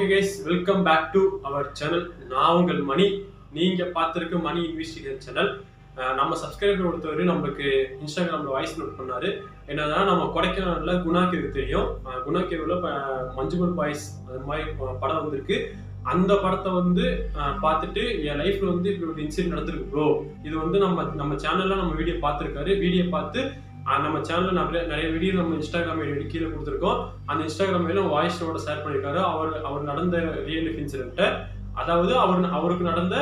Case guys welcome back to our channel நான் உங்கள் மணி. நீங்க பார்த்துருக்க மணி இன்வெஸ்டிகேஷன் சேனல் நம்ம சப்ஸ்கிரைபர் ஒருத்தவர் நம்மளுக்கு இன்ஸ்டாகிராமில் வாய்ஸ் நோட் பண்ணார். என்னன்னா நம்ம கொடைக்கானலில் குணா கேவ் தெரியும். குணா கேவில் இப்போ மஞ்சுமல் பாய்ஸ் அது மாதிரி படம் வந்திருக்கு. அந்த படத்தை வந்து பார்த்துட்டு என் லைஃப்பில் வந்து இப்படி ஒரு இன்சிடென்ட் நடந்திருக்கு ப்ரோ இது வந்து நம்ம நம்ம சேனலில் நம்ம வீடியோ பார்த்துருக்காரு. வீடியோ பார்த்து நம்ம சேனல்ல நிறைய நிறைய வீடியோ நம்ம இன்ஸ்டாகிராம் ஐடி கீழே கொடுத்துருக்கோம். அந்த இன்ஸ்டாகிராம் ஐடியில் வாய்ஸ் நோட ஷேர் பண்ணியிருக்காரு. அவர் அவர் நடந்த ரியல் லைஃப் இன்சிடென்ட்டை அதாவது அவர் அவருக்கு நடந்த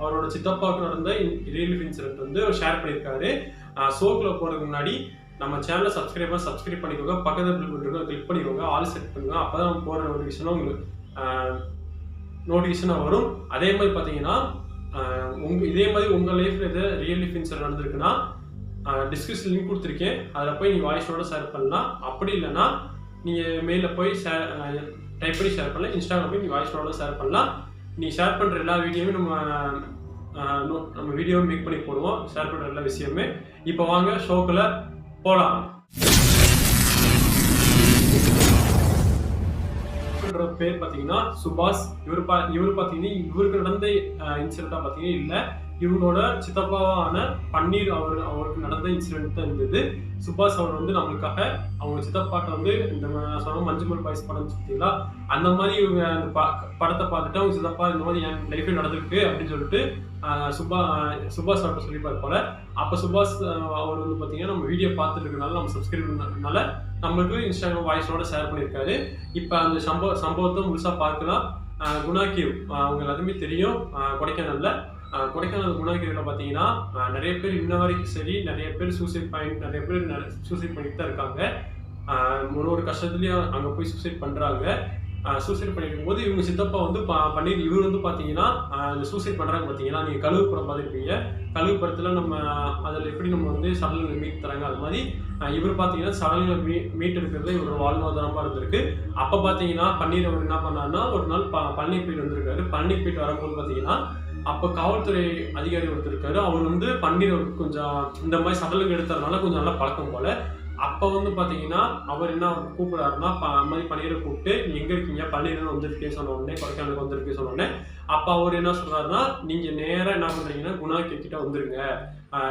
அவரோட சித்தப்பாவுக்கு நடந்த ரியல் லைஃப் இன்சிடென்ட் வந்து ஷேர் பண்ணியிருக்காரு. ஷோக்கில் போகிறதுக்கு முன்னாடி நம்ம சேனலை சப்ஸ்கிரைப் சப்ஸ்கிரைப் பண்ணிக்கோங்க. பக்கத்தில் பில் பண்ணிருக்கோம் கிளிக் பண்ணிக்கோங்க. ஆல் செட் பண்ணுங்க. அப்பதான் நம்ம போகிற நோட்டிஃபிகேஷனும் உங்களுக்கு நோட்டிஃபிகேஷனாக வரும். அதே மாதிரி பார்த்தீங்கன்னா உங்க இதே மாதிரி உங்கள் லைஃப்பில் எது ரியல் லைஃப் இன்சிடென்ட் நடந்திருக்குன்னா டிஸ்கிரிப்ஷன் லிங்க் கொடுத்துருக்கேன். அதில் போய் நீ வாய்ஸோட ஷேர் பண்ணலாம். அப்படி இல்லைன்னா நீங்கள் மெயிலில் போய் ஷேர் டைப் பண்ணி ஷேர் பண்ணலாம். இன்ஸ்டாகிராம் போய் நீ வாய்ஸோட ஷேர் பண்ணலாம். நீ ஷேர் பண்ணுற எல்லா வீடியோவும் நம்ம ஆஹ் நம்ம வீடியோ மேக் பண்ணி போடுவோம். ஷேர் பண்ணுற எல்லா விஷயமே. இப்போ வாங்க ஷோக்கில் போகலாம் பேர் பார்த்தீங்கன்னா சுபாஷ். இவர் பா இவர் பார்த்தீங்கன்னா இவருக்கு நடந்த இன்சிடெண்ட்டாக பார்த்தீங்கன்னா இல்லை. இவங்களோட சித்தப்பாவான பன்னீர் அவர் அவருக்கு நடந்த இன்சிடென்ட் தான் இருந்தது. சுபாஷ் அவர் வந்து நம்மளுக்காக அவங்க சித்தப்பாட்ட வந்து இந்த ம- சொன்ன மஞ்சுமல் பாய்ஸ் படம் பார்த்தீங்களா அந்த மாதிரி இவங்க அந்த ப- படத்தை பார்த்துட்டு அவங்க சித்தப்பா இந்த மாதிரி என் லைஃப்பில் நடந்திருக்கு அப்படின்னு சொல்லிட்டு சுபா சுபாஷ் அவர்கிட்ட சொல்லிப்பார் போல. அப்போ சுபாஷ் அவர் வந்து பார்த்தீங்கன்னா நம்ம வீடியோ பார்த்துருக்கனால நம்ம சப்ஸ்கிரைப் பண்ணதுனால நம்மளுக்கு இன்ஸ்டாகிராம் வாய்ஸோட ஷேர் பண்ணியிருக்காரு. இப்போ அந்த சம்பவ சம்பவத்தை முழுசாக பார்க்கலாம். குணா கேவ் அவங்க எல்லாத்துமே தெரியும். கொடைக்கானலில் கொடைக்கானல்ல. கொடைக்கானல் குணா பார்த்தீங்கன்னா நிறைய பேர் இன்ன வரைக்கும் சரி நிறைய பேர் சூசைட் பாயிண்ட் நிறைய பேர் சூசைட் பண்ணிட்டு தான் இருக்காங்க. ஒரு ஒரு கஷ்டத்துலேயும் அங்கே போய் சூசைட் பண்ணுறாங்க சூசைட் பண்ணிருக்கும் போது இவங்க சித்தப்பா வந்து பா பண்ணி இவர் வந்து பார்த்தீங்கன்னா இந்த சூசைட் பண்ணுறாங்க பார்த்தீங்கன்னா நீங்கள் கழுவு படம் பார்த்துருப்பீங்க. கழுவு படத்தில் நம்ம அதில் எப்படி நம்ம வந்து சடலில் மீட் தராங்க அது மாதிரி இவர் பார்த்தீங்கன்னா சடலில் மீ மீட் எடுக்கிறது இவரோட வாழ்வாதாரமாக இருந்திருக்கு. அப்போ பார்த்தீங்கன்னா பன்னீர் அவர் என்ன பண்ணாருன்னா ஒரு நாள் ப பழனி போயிட்டு வந்திருக்காரு. பழனி போயிட்டு வரும்போது பார்த்தீங்கன்னா அப்போ காவல்துறை அதிகாரி ஒருத்தர் இருக்காரு. அவர் வந்து பன்னீர் கொஞ்சம் இந்த மாதிரி சடலுக்கு எடுத்ததுனால கொஞ்சம் நல்லா பழக்கம் போல. அப்போ வந்து பார்த்தீங்கன்னா அவர் என்ன கூப்பிடாருன்னா ப- மாதிரி பன்னீரை கூப்பிட்டு எங்கே இருக்கீங்க? பன்னீர்னு வந்திருக்கே சொன்ன உடனே கொடைக்கானலுக்கு வந்திருக்கே சொன்ன உடனே அப்போ அவர் என்ன சொல்கிறாருன்னா நீங்கள் நேராக என்ன பண்ணுறீங்கன்னா குணா கிட்ட வந்துருங்க.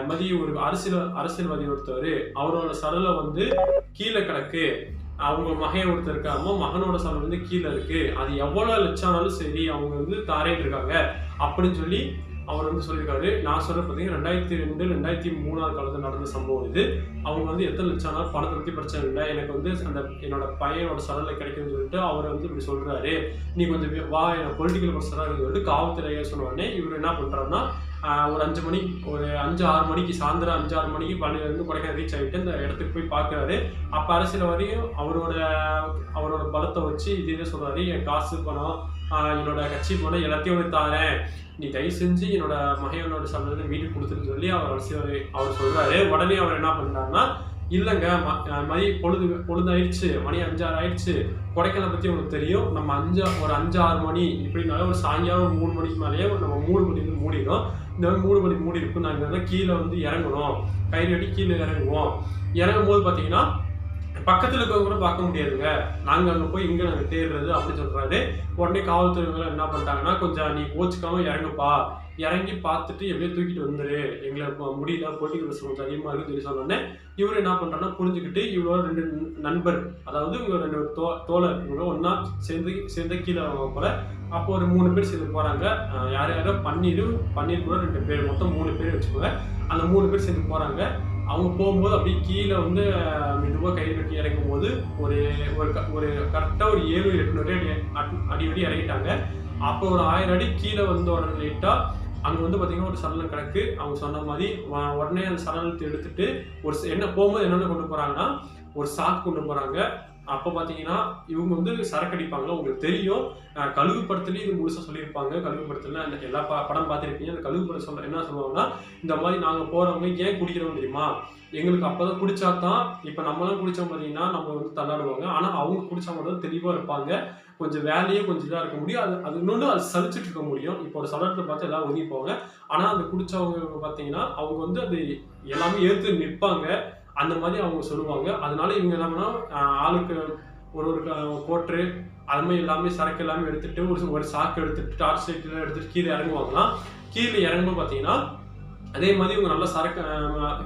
மதிய ஒரு அரசியல் அரசியல்வாதி ஒருத்தவர் அவரோட சடலை வந்து கீழே கிடக்கு. அவங்க மகன் ஒருத்தர் இருக்காமோ மகனோட சடல் வந்து கீழே இருக்குது அது எவ்வளோ லட்சம் ஆனாலும் சரி அவங்க வந்து தாரேன் இருக்காங்க. அப்படின்னு சொல்லி அவர் வந்து சொல்லியிருக்காரு. நான் சொல்ல பார்த்தீங்கன்னா ரெண்டாயிரத்தி ரெண்டு ரெண்டாயிரத்தி மூணாவது காலத்தில் நடந்த சம்பவம் இது. அவங்க வந்து எத்தனை லட்சம் நாள் பணத்தை பற்றி பிரச்சனை இல்லை. எனக்கு வந்து அந்த என்னோட பையனோட சடலை கிடைக்கும்னு சொல்லிட்டு அவர் வந்து இப்படி சொல்கிறாரு நீ கொஞ்சம் வா என்ன பொலிட்டிக்கல் பர்சனாக சொல்லிட்டு காவல்துறையை சொன்ன இவர் என்ன பண்ணுறாருன்னா ஒரு அஞ்சு மணி ஒரு அஞ்சு ஆறு மணிக்கு சாயந்தரம் அஞ்சு ஆறு மணிக்கு பள்ளியிலேருந்து கொடைக்கானல் ரீச் ஆகிட்டு அந்த இடத்துக்கு போய் பார்க்குறாரு அப்போ அரசியல் வரையும் அவரோட அவரோட பலத்தை வச்சு இதே இதை சொல்றாரு. என் காசு பணம் என்னோட கட்சி பணம் எல்லாத்தையும் உனக்கு தாரேன். நீ தயவு செஞ்சு என்னோட மகையனோட சம்பளத்தை வீட்டுக்கு கொடுத்துன்னு சொல்லி அவர் அரசியல் அவர் சொல்றாரு. உடனே அவர் என்ன பண்றாருன்னா இல்லைங்க ம- பொழுது பொழுது ஆயிடுச்சு மணி அஞ்சாறு ஆயிடுச்சு கொடைக்கானலை பற்றி உங்களுக்கு தெரியும். நம்ம அஞ்சு ஒரு அஞ்சு ஆறு மணி இப்படினால ஒரு சாயங்காலம் ஒரு மூணு மணிக்கு மேலேயே நம்ம மூணு மணிக்கு மூடிடும் இந்த மாதிரி மூணு மணிக்கு மூடி இருக்கும் நாங்கள் வந்து கீழே வந்து இறங்கணும். கயிறு அடி கீழே இறங்குவோம். இறங்கும் போது பார்த்தீங்கன்னா பக்கத்தில் இருக்கவங்க கூட பார்க்க முடியாதுங்க. நாங்கள் அங்கே போய் இங்கே நாங்கள் தேடுறது அப்படின்னு சொல்கிறாரு உடனே காவல்துறையினர் என்ன பண்ணிட்டாங்கன்னா கொஞ்சம் நீ கோச்சுக்காம இறங்குப்பா. இறங்கி பார்த்துட்டு எப்படியோ தூக்கிட்டு வந்துரு. எங்களை முடியல பொலிட்டிக்கல் ரிஸ்க் கொஞ்சம் அதிகமாக இருக்குன்னு சொல்லி சொன்னோடனே இவர் என்ன பண்ணுறாருன்னா புரிஞ்சுக்கிட்டு இவரோட ரெண்டு நண்பர் அதாவது இவங்க ரெண்டு தோ தோழர் இவங்க ஒன்றா சேர்ந்து சேர்ந்து கீழே போல. அப்போ ஒரு மூணு பேர் சேர்ந்து போகிறாங்க யார் யாரோ பன்னீர் பன்னீர் கூட ரெண்டு பேர் மொத்தம் மூணு பேர் வச்சுக்கோங்க. அந்த மூணு பேர் சேர்ந்து போகிறாங்க அவங்க போகும்போது அப்படியே கீழே வந்து மெதுவாக கை கட்டி இறங்கும் போது ஒரு ஒரு க- ஒரு கரெக்டாக ஒரு ஏழு எட்நூறு அடி அடி- அடி இறங்கிட்டாங்க. அப்போ ஒரு ஆயிரம் அடி கீழே வந்த உடனே லைட்டாக அங்கே வந்து பார்த்தீங்கன்னா ஒரு சடல் கிடக்கு அவங்க சொன்ன மாதிரி உடனே அந்த சடலத்தை எடுத்துட்டு ஒரு என்ன போகும்போது என்னென்ன கொண்டு போகிறாங்கன்னா ஒரு சாக்கு கொண்டு போகிறாங்க அப்போ பார்த்தீங்கன்னா இவங்க வந்து சரக்கு அடிப்பாங்க உங்களுக்கு தெரியும். கழுவு கழுகு படத்துலேயும் இது முழுசாக சொல்லியிருப்பாங்க. கழுவு படத்துல அந்த எல்லா ப படம் பார்த்துருப்பீங்க. அந்த கழுவு படம் சொல்ல என்ன சொல்லுவாங்கன்னா இந்த மாதிரி நாங்கள் போகிறவங்க ஏன் குடிக்கிறோம் தெரியுமா? எங்களுக்கு அப்போ தான் குடிச்சா தான் இப்போ நம்மளாம் குடித்தோம் பார்த்தீங்கன்னா நம்ம வந்து தள்ளாடுவாங்க. ஆனால் அவங்க குடிச்சா மட்டும் தெளிவாக இருப்பாங்க. கொஞ்சம் வேலையே கொஞ்சம் இதாக இருக்க முடியும். அது அது இன்னொன்று அது சலிச்சுட்டு இருக்க முடியும். இப்போ ஒரு சடத்தில் பார்த்து எல்லாம் ஒதுங்கி போவாங்க. ஆனால் அந்த குடிச்சவங்க பார்த்தீங்கன்னா அவங்க வந்து அது எல்லாமே ஏற்று நிற்பாங்க அந்த மாதிரி அவங்க சொல்லுவாங்க. அதனால இவங்க என்னன்னா ஆளுக்கு ஒரு ஒரு க- கோட்ரு அது மாதிரி எல்லாமே சரக்கு எல்லாமே எடுத்துட்டு ஒரு ஒரு சாக்கு எடுத்துட்டு டார்ச் லைட்லாம் எடுத்துட்டு கீழே இறங்குவாங்களாம் கீழே இறங்கும்போது பார்த்தீங்கன்னா அதே மாதிரி இவங்க நல்லா சரக்கு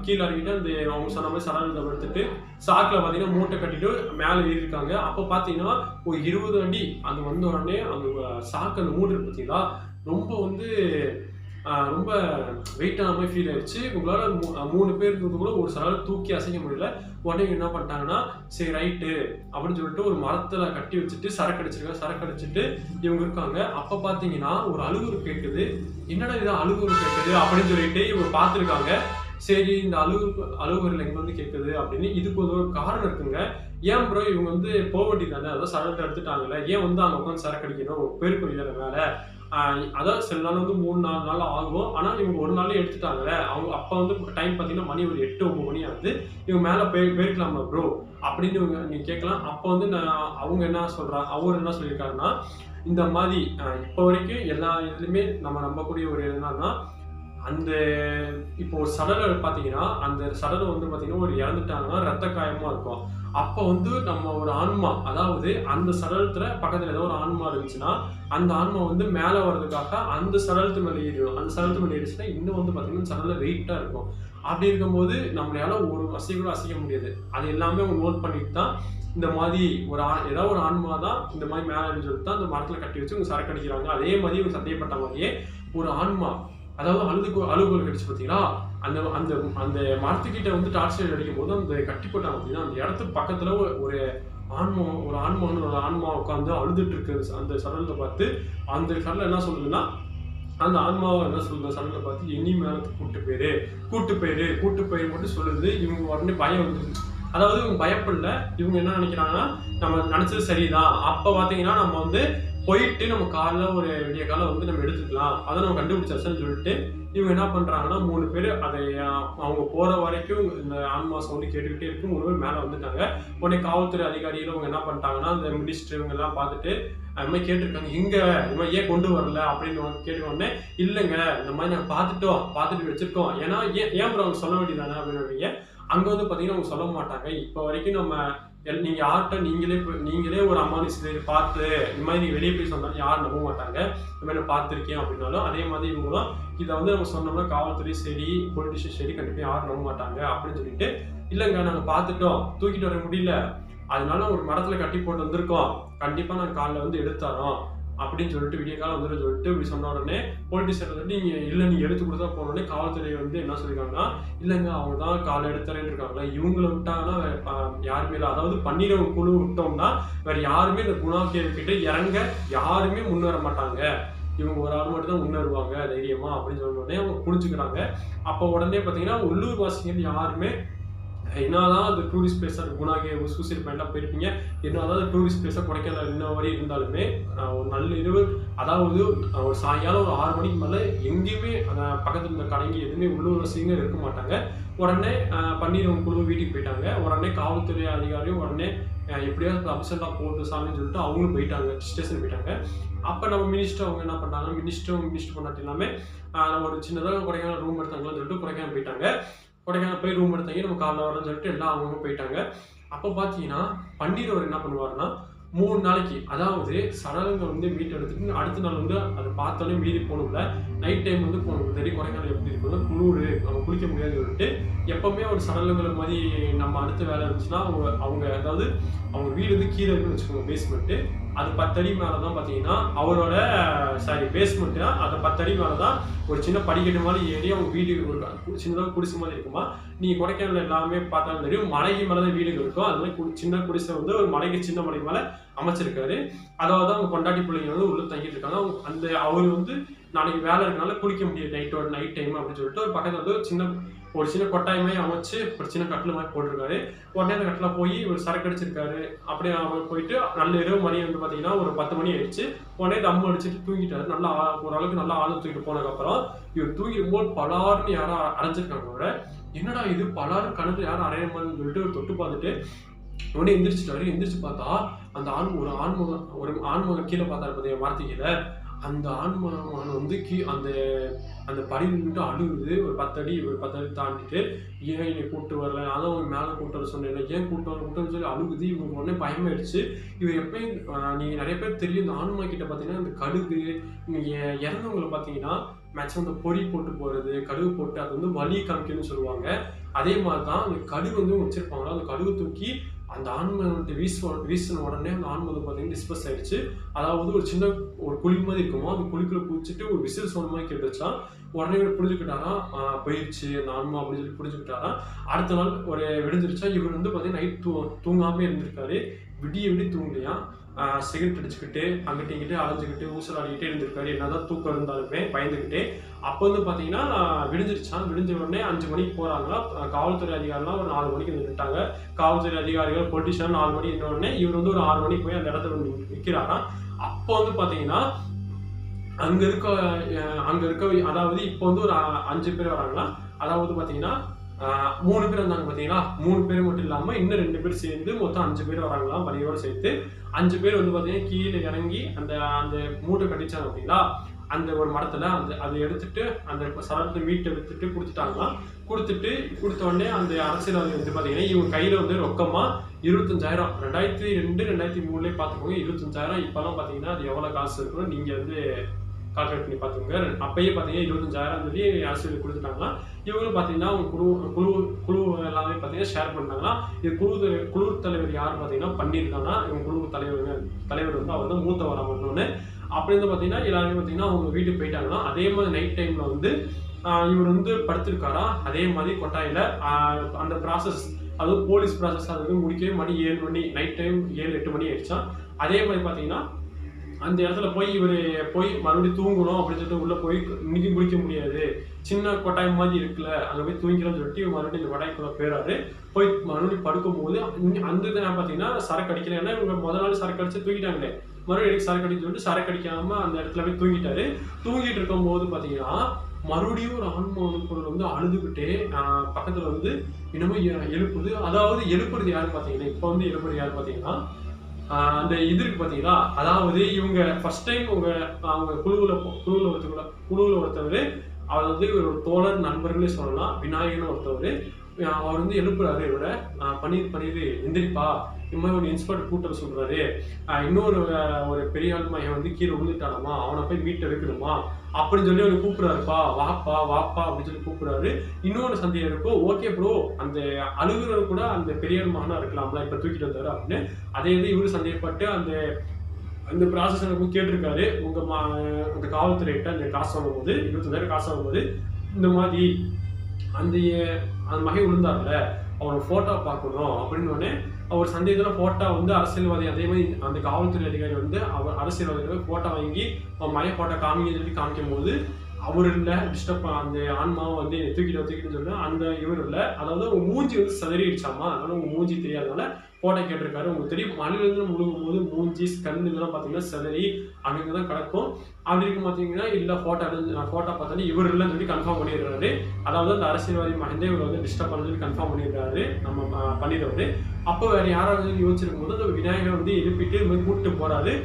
கீழே இறங்கிட்டு அந்த அவங்க சொன்ன மாதிரி சரக்கு எடுத்துட்டு சாக்கில் பார்த்தீங்கன்னா மூட்டை கட்டிட்டு மேலே ஏறியிருக்காங்க அப்போ பார்த்தீங்கன்னா ஒரு இருபது அடி அங்கே வந்த உடனே அந்த சாக்கு அந்த மூட்டை பார்த்தீங்கன்னா ரொம்ப வந்து ரொம்ப வெயிட்டான மாதிரி ஃபீல் ஆயிடுச்சு. உங்களால் மூணு பேர் இருக்கிறது கூட ஒரு சடலம் தூக்கி அசைக்க முடியல. உடனே என்ன பண்ணிட்டாங்கன்னா சரி ரைட்டு அப்படின்னு சொல்லிட்டு ஒரு மரத்தில் கட்டி வச்சுட்டு சரக்கு அடிச்சிருக்காங்க சரக்கு அடிச்சிட்டு இவங்க இருக்காங்க. அப்போ பார்த்தீங்கன்னா ஒரு அழுகுறு கேட்குது என்னடா இது அழுகுறு கேட்குது அப்படின்னு சொல்லிட்டு இவங்க பார்த்துருக்காங்க சரி இந்த அழுகு அழுகுறல் எங்க வந்து கேட்குது அப்படின்னு. இதுக்கு ஒரு காரணம் இருக்குங்க. ஏன் ப்ரோ இவங்க வந்து போக வேண்டியதானே அதான் சரக்கு எடுத்துட்டாங்கல்ல. ஏன் வந்து அங்கே உட்காந்து சரக்கு அடிக்கணும்? பெருக்கு இல்லை வேலை. அதான் சில நாள் வந்து மூணு நாலு நாள் ஆகும். ஆனால் இவங்க ஒரு நாளே எடுத்துட்டாங்கல்ல அவங்க அப்போ வந்து டைம் பார்த்தீங்கன்னா மணி ஒரு எட்டு ஒம்பது மணி ஆகுது. இவங்க மேலே போய் போயிருக்கலாமா ப்ரோ அப்படின்னு இவங்க நீங்கள் கேட்கலாம். அப்போ வந்து நான் அவங்க என்ன சொல்கிறா அவர் என்ன சொல்லியிருக்காருன்னா இந்த மாதிரி இப்போ வரைக்கும் எல்லா இதுலையுமே நம்ம நம்பக்கூடிய ஒரு என்னன்னா அந்த இப்போ ஒரு சடலை பார்த்தீங்கன்னா அந்த சடலை வந்து பார்த்தீங்கன்னா ஒரு இறந்துட்டாங்கன்னா ரத்த காயமாக இருக்கும். அப்போ வந்து நம்ம ஒரு ஆன்மா அதாவது அந்த சடலத்துல பக்கத்துல ஏதோ ஒரு ஆன்மா இருந்துச்சுன்னா அந்த ஆன்மா வந்து மேலே வர்றதுக்காக அந்த சடலத்து மேலே ஏறிடும். அந்த சடலத்து மேலே ஏறிச்சுன்னா இன்னும் வந்து பார்த்திங்கன்னா சடல வெயிட்டாக இருக்கும். அப்படி இருக்கும்போது நம்மளால ஒரு அசை கூட அசைக்க முடியாது. அது எல்லாமே அவங்க நோட் பண்ணிட்டு தான் இந்த மாதிரி ஒரு ஆ ஏதாவது ஒரு ஆன்மா தான் இந்த மாதிரி மேலே சொல்லிட்டு தான் அந்த மரத்தில் கட்டி வச்சு இவங்க சரக்கு அடிக்கிறாங்க. அதே மாதிரி இவங்க சந்தேகப்பட்ட மாதிரியே ஒரு ஆன்மா அதாவது அழுது அழுகுகள் கடிச்சு பார்த்தீங்களா அந்த அந்த அந்த மரத்துக்கிட்ட வந்து டார்ச் லைட் அடிக்கும் போது அந்த கட்டி போட்டாங்க அப்படின்னா அந்த இடத்துக்கு பக்கத்துல ஒரு- ஆன்மா ஒரு ஆன்மான்னு ஒரு ஆன்மா உட்காந்து அழுதுட்டு இருக்கிற அந்த சடலத்தை பார்த்து அந்த கடலில் என்ன சொல்லுதுன்னா அந்த ஆன்மாவை என்ன சொல்லுது? சடலத்தை பார்த்து இனி மேலத்துக்கு கூட்டு போயிரு கூட்டு போயிரு கூட்டு போயிரு மட்டும் சொல்லுது. இவங்க உடனே பயம் வந்துருது. அதாவது இவங்க பயப்படல. இவங்க என்ன நினைக்கிறாங்கன்னா நம்ம நினைச்சது சரிதான். அப்போ பார்த்தீங்கன்னா நம்ம வந்து போயிட்டு நம்ம காலைல ஒரு விடிய காலை வந்து நம்ம எடுத்துக்கலாம். அதை நம்ம கண்டுபிடிச்சாச்சுன்னு சொல்லிட்டு இவங்க என்ன பண்ணுறாங்கன்னா மூணு பேர் அதை அவங்க போகிற வரைக்கும் இந்த ஆன்மா வந்து கேட்டுக்கிட்டே இருக்கு மூணு பேர் மேலே வந்துட்டாங்க. உடனே காவல்துறை அதிகாரிகள் அவங்க என்ன பண்ணிட்டாங்கன்னா அந்த மினிஸ்டர் இவங்க எல்லாம் பார்த்துட்டு அது மாதிரி கேட்டிருக்காங்க. இங்கே இது மாதிரி ஏன் கொண்டு வரல? அப்படின்னு கேட்ட உடனே இல்லைங்க இந்த மாதிரி நாங்கள் பார்த்துட்டோம். பார்த்துட்டு வச்சுருக்கோம். ஏன்னா ஏன் ஏன் அப்புறம் அவங்க சொல்ல வேண்டியதானே அப்படின்னு அங்கே வந்து பார்த்தீங்கன்னா அவங்க சொல்ல மாட்டாங்க. இப்போ வரைக்கும் நம்ம எல்- நீங்க யார்கிட்ட நீங்களே போய்- நீங்களே ஒரு அமானுஷத்தை பார்த்து இந்த மாதிரி நீங்க வெளியே போய் சொன்னாலும் யாரும் நம்ப மாட்டாங்க. இந்த மாதிரி நான் பார்த்துருக்கேன் அப்படின்னாலும் அதே மாதிரி இவங்களும் இதை வந்து நம்ம சொன்னோம்னா காவல்துறை சரி பொலிட்டிஷியன் சரி கண்டிப்பாக யாரும் நம்ப மாட்டாங்க அப்படின்னு சொல்லிட்டு இல்லைங்க நாங்கள் பார்த்துட்டோம். தூக்கிட்டு வர முடியல. அதனால ஒரு மரத்தில் கட்டி போட்டு வந்திருக்கோம். கண்டிப்பாக நாங்கள் காலைல வந்து எடுத்தாரோம் அப்படின்னு சொல்லிட்டு விடிய காலம் வந்துடும் சொல்லிட்டு இப்படி சொன்ன உடனே போலீஸர் வந்து நீங்க இல்லை நீங்க எடுத்து கொடுத்தா போனோடனே காவல்துறை வந்து என்ன சொல்லியிருக்காங்கன்னா இல்லைங்க அவங்க தான் காலை எடுத்துறேன்னு இருக்காங்களா இவங்கள விட்டாங்கன்னா யாருமே இல்லை. அதாவது பன்னிரவு குழு விட்டோம்னா வேற யாருமே இந்த குணா கிட்ட இறங்க யாருமே முன்னேற மாட்டாங்க. இவங்க ஒரு ஆள் மட்டும் தான் முன்னேறுவாங்க தைரியமா அப்படின்னு சொன்ன உடனே அவங்க புரிஞ்சுக்கிறாங்க. அப்போ உடனே பார்த்தீங்கன்னா உள்ளூர் வாசிகள் யாருமே என்னதான் அது டூரிஸ்ட் பிளேஸாக குணாகி சூசைட் பாயிண்டாக போயிருப்பீங்க. என்னதான் டூரிஸ்ட் பிளேஸாக கொடைக்கானல் இன்ன வரை இருந்தாலுமே ஒரு நல்ல இரவு அதாவது ஒரு சாயங்காலம் ஒரு ஆறு மணிக்கு மேலே எங்கேயுமே அந்த பக்கத்தில் இருந்த கடைங்க எதுவுமே உள்ளூர் வசதியும் இருக்க மாட்டாங்க. உடனே பன்னீர் குழு வீட்டுக்கு போயிட்டாங்க. உடனே காவல்துறை அதிகாரியும் உடனே எப்படியாவது அப்செண்டாக போட்டு சாமின்னு சொல்லிட்டு அவங்களும் போயிட்டாங்க. ஸ்டேஷன் போயிட்டாங்க. அப்போ நம்ம மினிஸ்டர் அவங்க என்ன பண்ணாங்க? மினிஸ்டரும் மினிஸ்டர் பண்ணாட்டி எல்லாமே நம்ம ஒரு சின்னதாக கொடைக்கானல் ரூம் எடுத்தாங்களான்னு சொல்லிட்டு கொடைக்கானல் போயிட்டாங்க. கொடைக்கானல் போய் ரூம் எடுத்தாங்க நம்ம காலைல வரோம்னு சொல்லிட்டு எல்லாம் அவங்க போயிட்டாங்க. அப்போ பார்த்தீங்கன்னா பன்னீர் அவர் என்ன பண்ணுவார்னா மூணு நாளைக்கு அதாவது சடலங்கள் வந்து மீட் எடுத்துட்டு அடுத்த நாள் வந்து அதை பார்த்தோன்னே மீறி போகணும்ல. நைட் டைம் வந்து போகணும். தெரியும் கொடைக்கானல் எப்படி இருக்கணும் குளிர் நம்ம குளிக்க முடியாதுன்னு சொல்லிட்டு எப்பவுமே ஒரு சடலங்களை மாதிரி நம்ம அடுத்த வேலை இருந்துச்சுன்னா அவங்க அவங்க அதாவது அவங்க வீடு வந்து கீழே இருக்குன்னு வச்சுக்கோங்க பேஸ்மெண்ட்டு அது பத்தடி மேலே தான் பார்த்தீங்கன்னா அவரோட சாரி பேஸ்மெண்ட்டு அந்த பத்தடி மேலே தான் ஒரு சின்ன படிக்கட்டு மாதிரி ஏறி அவங்க வீடு ஒரு சின்னதாக குடிசை மாதிரி இருக்குமா? நீங்கள் கொடைக்கானல் எல்லாமே பார்த்தாலும் தெரியும் மலைக்கு மேலே தான் வீடுகள் இருக்கும். அது மாதிரி சின்ன குடிசை வந்து ஒரு மலைக்கு சின்ன மலைக்கு மேலே அமைச்சிருக்காரு. அதாவது அவங்க கொண்டாட்டி பிள்ளைங்க வந்து உள்ள தங்கிட்டு இருக்காங்க. அவங்க அந்த அவர் வந்து நாளைக்கு வேலை இருக்கனால குளிக்க முடியாது நைட்டோட நைட் டைம் அப்படின்னு சொல்லிட்டு ஒரு பக்கத்துல வந்து ஒரு சின்ன ஒரு சின்ன கொட்டாயமே அமைச்சு ஒரு சின்ன கட்டில் மாதிரி போட்டிருக்காரு. உடனே அந்த கட்டில் போய் ஒரு சரக்கு அடிச்சிருக்காரு. அப்படியே அவர் போயிட்டு நல்ல இரவு மணி வந்து பார்த்தீங்கன்னா ஒரு பத்து மணி ஆயிடுச்சு. உடனே தம் அடிச்சுட்டு தூங்கிட்டாரு. நல்லா ஓரளவுக்கு நல்லா ஆளு தூக்கிட்டு போனதுக்கப்புறம் இவர் தூங்கிடும் போது பலாருன்னு யாரோ அரைஞ்சிருக்காங்க அவரை. என்னடா இது? பலாரும் கணக்கு யாரும் அரையமான்னு சொல்லிட்டு ஒரு தொட்டு பார்த்துட்டு உடனே எந்திரிச்சிட்டாரு. எந்திரிச்சு பார்த்தா அந்த ஆண் ஒரு ஆண்முகம் ஒரு ஆண்முகம் கீழே பார்த்தாரு பார்த்தீங்க மரத்து கீழே அந்த ஆன்மாவான் வந்து கீ அந்த அந்த படியில் மட்டும் அழுகுது. ஒரு பத்தடி ஒரு பத்தடி தாண்டிட்டு ஏன் என்னை கூட்டு வரல? அதான் அவங்க மேலே கூட்டு வர சொன்னேன். ஏன் கூட்டு வர கூட்டு சொல்லி அழுகுது. இவங்க உடனே பயமாயிடுச்சு. இவர் எப்பயும் நீங்கள் நிறைய பேர் தெரியும். இந்த ஆன்மா கிட்ட பார்த்தீங்கன்னா இந்த கடுகு நீங்கள் இறந்தவங்களை பார்த்தீங்கன்னா மேக்ஸிமம் இந்த பொறி போட்டு போகிறது கடுகு போட்டு அது வந்து வலி காமிக்கணும்னு சொல்லுவாங்க. அதே மாதிரி தான் அந்த கடுகு வந்து வச்சுருப்பாங்களா? அந்த கடுகு தூக்கி அந்த ஆன்மை வந்து வீச வீசின உடனே அந்த ஆன்மை வந்து பார்த்தீங்கன்னா டிஸ்பஸ் ஆயிடுச்சு. அதாவது ஒரு சின்ன ஒரு குழி மாதிரி இருக்குமோ அந்த குழிக்குள்ள குளிச்சுட்டு ஒரு விசில் சொன்ன மாதிரி கேட்டுச்சா உடனே இவர் புரிஞ்சுக்கிட்டாரா? போயிடுச்சு அந்த ஆன்மா அப்படின்னு சொல்லி புரிஞ்சுக்கிட்டாரா? அடுத்த நாள் ஒரு விடுஞ்சிருச்சா இவர் வந்து பார்த்தீங்கன்னா நைட் தூ தூங்காமே இருந்திருக்காரு. விடிய விடி தூங்கலையா? சிகரெட் அடிச்சுக்கிட்டு அங்கிட்ட இங்கிட்டு அலைஞ்சுக்கிட்டு ஊசல் ஆடிக்கிட்டே இருந்திருக்காரு. என்னதான் தூக்கம் இருந்தாலுமே பயந்துக்கிட்டே. அப்போ வந்து பார்த்தீங்கன்னா விடிஞ்சிருச்சான் விடிஞ்ச உடனே அஞ்சு மணிக்கு போகிறாங்களா காவல்துறை அதிகாரிலாம் ஒரு நாலு மணிக்கு நின்றுட்டாங்க காவல்துறை அதிகாரிகள் பொலிட்டிஷியன் நாலு மணி இருந்த உடனே இவர் வந்து ஒரு ஆறு மணிக்கு போய் அந்த இடத்துல நிற்கிறாராம் அப்போ வந்து பார்த்தீங்கன்னா அங்கே இருக்க அங்கே இருக்க அதாவது இப்போ வந்து ஒரு அ- அஞ்சு பேர் வராங்களா? அதாவது பார்த்தீங்கன்னா மூணு பேர் வந்தாங்க பார்த்தீங்களா? மூணு பேர் மட்டும் இல்லாமல் இன்னும் ரெண்டு பேர் சேர்ந்து மொத்தம் அஞ்சு பேர் வராங்களாம் வழியோடு சேர்த்து அஞ்சு பேர் வந்து பார்த்தீங்கன்னா கீழே இறங்கி அந்த அந்த மூட்டை கட்டிச்சாங்க பார்த்தீங்களா? அந்த ஒரு மரத்தில் அந்த அதை எடுத்துட்டு அந்த சரத்தை மீட்டை எடுத்துட்டு கொடுத்துட்டாங்களாம் கொடுத்துட்டு கொடுத்த உடனே அந்த அரசியல்வாதி வந்து பார்த்தீங்கன்னா இவங்க கையில் வந்து ரொக்கமாக இருபத்தஞ்சாயிரம் ரெண்டாயிரத்தி ரெண்டு ரெண்டாயிரத்தி மூணுலேயே பார்த்துக்கோங்க இருபத்தஞ்சாயிரம். இப்போலாம் பார்த்தீங்கன்னா அது எவ்வளோ காசு இருக்கணும் நீங்கள் வந்து கால்குலேட் பண்ணி பார்த்துக்கோங்க அப்பயே பார்த்தீங்கன்னா இருபத்தஞ்சாயிரம் சொல்லி அரசியல் கொடுத்துட்டாங்கன்னா இவங்களும் பார்த்தீங்கன்னா அவங்க குழு குழு குழு எல்லாமே பார்த்தீங்கன்னா ஷேர் பண்ணாங்கன்னா இது குழு குழு தலைவர் யார் பார்த்தீங்கன்னா பண்ணியிருக்காங்கன்னா இவங்க குழு தலைவர் தலைவர் வந்து அவர் தான் மூத்த வரணும்னு. அப்படி இருந்து பார்த்தீங்கன்னா எல்லாருமே பார்த்தீங்கன்னா அவங்க வீட்டுக்கு போயிட்டாங்கன்னா அதே மாதிரி நைட் டைமில் வந்து இவர் வந்து படுத்திருக்காரா? அதே மாதிரி கொட்டாயில் அந்த ப்ராசஸ் அதுவும் போலீஸ் ப்ராசஸ் அது வந்து முடிக்கவே மணி ஏழு மணி நைட் டைம் ஏழு எட்டு மணி ஆயிடுச்சா? அதே மாதிரி பார்த்தீங்கன்னா அந்த இடத்துல போய் இவர் போய் மறுபடியும் தூங்கணும் அப்படின்னு சொல்லிட்டு உள்ளே போய் இன்னைக்கு குளிக்க முடியாது. சின்ன கொட்டாயம் மாதிரி இருக்குல்ல அங்கே போய் தூங்கிக்கலாம்னு சொல்லிட்டு மறுபடியும் இந்த கொட்டாய்க்குள்ள போயிடாரு போய் மறுபடியும் படுக்கும்போது அந்த இதை பார்த்தீங்கன்னா சரக்கு அடிக்கல. ஏன்னா இவங்க முதல் நாள் சரக்கு அடிச்சு தூங்கிட்டாங்களே. மறுபடியும் எனக்கு சரக்கு அடிச்சு சொல்லிட்டு சரக்கு அடிக்காம அந்த இடத்துல போய் தூங்கிட்டாரு. தூங்கிட்டு இருக்கும்போது பார்த்தீங்கன்னா மறுபடியும் ஒரு ஆன்ம பொருள் வந்து அழுதுகிட்டே பக்கத்தில் வந்து இன்னமும் எ- எழுப்புது. அதாவது எழுப்புறது யார் பார்த்தீங்கன்னா இப்போ வந்து எழுப்புறது யார் பார்த்தீங்கன்னா அந்த இது இருக்கு பார்த்தீங்களா அதாவது இவங்க ஃபர்ஸ்ட் டைம் உங்க அவங்க குழுவில் குழுவில் ஒருத்தவங்கள குழுவில் ஒருத்தவர் அவர் வந்து ஒரு தோழர் நண்பர்களே சொல்லலாம் விநாயகன் ஒருத்தவர் அவர் வந்து எழுப்புறாரு இவரை. பன்னீர் பன்னீர் எந்திரிப்பா. இந்த மாதிரி ஒரு இன்ஸ்பெக்டர் கூட்டம் சொல்கிறாரு இன்னொரு ஒரு பெரிய ஆள் மையம் வந்து கீழே விழுந்துட்டானமா? அவனை போய் மீட் எடுக்கணுமா? அப்படின்னு சொல்லி அவனை கூப்பிடுறாருப்பா. வாப்பா வாப்பா அப்படின்னு சொல்லி கூப்பிட்றாரு. இன்னொரு சந்தேகம் இருக்கும் ஓகே ப்ரோ அந்த அழுகுறது கூட அந்த பெரிய மகனாக இருக்கலாம்ல இப்போ தூக்கிட்டு வந்தாரு அப்படின்னு. அதே இது இவரு சந்தேகப்பட்டு அந்த அந்த ப்ராசஸ் எனக்கு கேட்டிருக்காரு. உங்கள் மா அந்த காவல்துறைகிட்ட அந்த காசு வாங்கும்போது இருபத்தஞ்சாயிரம் காசு வாங்கும்போது இந்த மாதிரி அந்த அந்த மகை விழுந்தார்ல அவரோட ஃபோட்டோ பார்க்கணும் அப்படின்னு அவர் சந்தேகத்தில் போட்டோ வந்து அரசியல்வாதி அதே மாதிரி அந்த காவல்துறை அதிகாரி வந்து அவர் அரசியல்வாதிகள் போட்டோ வாங்கி அவன் மகன் போட்டோ காமிங்க சொல்லி காமிக்கும் போது அவர் இல்லை டிஸ்டர்ப் அந்த ஆன்மாவை வந்து தூக்கிட்டு தூக்கிட்டு சொல்லி அந்த இவர் இல்லை. அதாவது உங்க மூஞ்சி வந்து சதறிடுச்சாமா? அதனால உங்க மூஞ்சி தெரியாதனால போட்டோ கேட்டிருக்காரு. உங்களுக்கு தெரியும் மலையிலேருந்து முழுகும் போது மூஞ்சி கண் இதெல்லாம் பார்த்தீங்கன்னா சிதறி அங்கங்கே தான் கிடக்கும். அப்படி இருக்கும் பார்த்தீங்கன்னா இல்லை ஃபோட்டோ எடுத்து ஃபோட்டோ பார்த்தோன்னா இவர் இல்லைன்னு சொல்லி கன்ஃபார்ம் பண்ணிடுறாரு. அதாவது அந்த அரசியல்வாதி மகந்தே இவர் வந்து டிஸ்டர்ப் பண்ண சொல்லி கன்ஃபார்ம் பண்ணிடுறாரு. நம்ம பண்ணிடுறாரு அப்போ வேற யாராவது யோசிச்சிருக்கும் போது அந்த விநாயகர் வந்து எழுப்பிட்டு இது மாதிரி கூப்பிட்டு போறாரு.